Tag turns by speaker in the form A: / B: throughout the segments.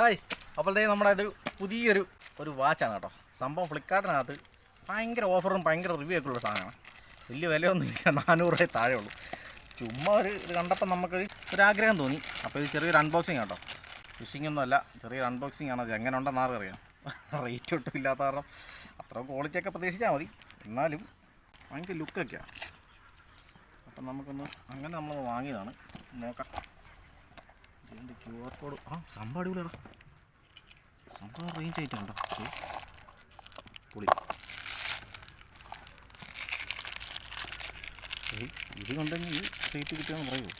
A: Hi. അപ്പോഴത്തേക്ക് നമ്മുടെ ഇത് പുതിയൊരു ഒരു വാച്ചാണ് കേട്ടോ. സംഭവം ഫ്ലിപ്കാർട്ടിനകത്ത് ഭയങ്കര ഓഫറും ഭയങ്കര റിവ്യൂ ഒക്കെ ഉള്ള സാധനമാണ്. വലിയ വിലയൊന്നും ഇല്ല. നാനൂറ് രൂപ താഴെ ഉള്ളൂ. ചുമ്മാ ഒരു ഇത് കണ്ടപ്പോൾ നമുക്ക് ഒരു ആഗ്രഹം തോന്നി. അപ്പോൾ ഇത് ചെറിയൊരു അൺബോക്സിങ് കേട്ടോ. ഫിഷിംഗ് ഒന്നും അല്ല. ചെറിയൊരു അൺബോക്സിങ് ആണ്. അത് എങ്ങനെ ഉണ്ടെന്ന് ആർക്കറിയാം റേറ്റ് ഒട്ടും ഇല്ലാത്ത കാരണം അത്ര ക്വാളിറ്റി ഒക്കെ പ്രതീക്ഷിച്ചാൽ മതി. എന്നാലും ഭയങ്കര ലുക്കൊക്കെയാണ് അപ്പം നമുക്കൊന്ന് അങ്ങനെ നമ്മൾ വാങ്ങിയതാണ്. നോക്കാം. ക്യു ആർ കോഡ് ആ സംഭവം അടിപൊളിയാണ്? സംഭവം റേഞ്ച് ഏ, പൊളി. ഇത് കൊണ്ടെങ്കിൽ സീറ്റ് കിട്ടിയെന്ന് കിട്ടുമെന്ന് പറയൂ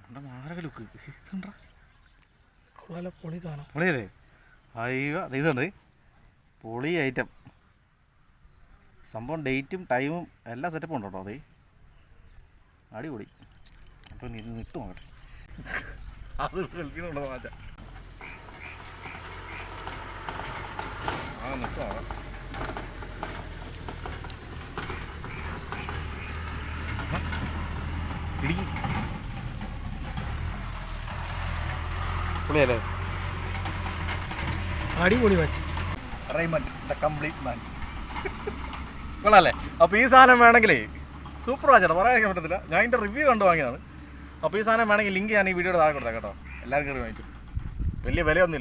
A: എന്താ മാരക ലുക്ക്
B: കൊള്ളാല പൊളി കാണാം.
A: പൊളിയല്ലേ? അയ്യോ ഇതുണ്ട്. പൊളി ഐറ്റം സംഭവം ഡേറ്റും ടൈമും എല്ലാ സെറ്റപ്പും ഉണ്ട് കേട്ടോ അതേ അടിപൊളി. അപ്പം ഇത് നിട്ട് നോക്കട്ടെ. അത് കളിക്കുന്നുണ്ടോ മാച്ച? ആ നിട്ടോ ഇടിക്ക് പൊളിയല്ലേ
B: അടിപൊളി watch
A: Raymond the complete man. കൊള്ളാല്ലേ? അപ്പോൾ ഈ സാധനം വേണമെങ്കിലേ സൂപ്പർ വാച്ചാണ് പറയാൻ പറ്റത്തില്ല. ഞാൻ ഇതിന്റെ റിവ്യൂ കണ്ടു വാങ്ങിയതാണ്. അപ്പോൾ ഈ സാധനം വേണമെങ്കിൽ ലിങ്ക് ഞാൻ ഈ വീഡിയോയുടെ താഴെ കൊടുത്തേക്കാം കേട്ടോ. എല്ലാവർക്കും വാങ്ങിച്ചു വലിയ വിലയൊന്നും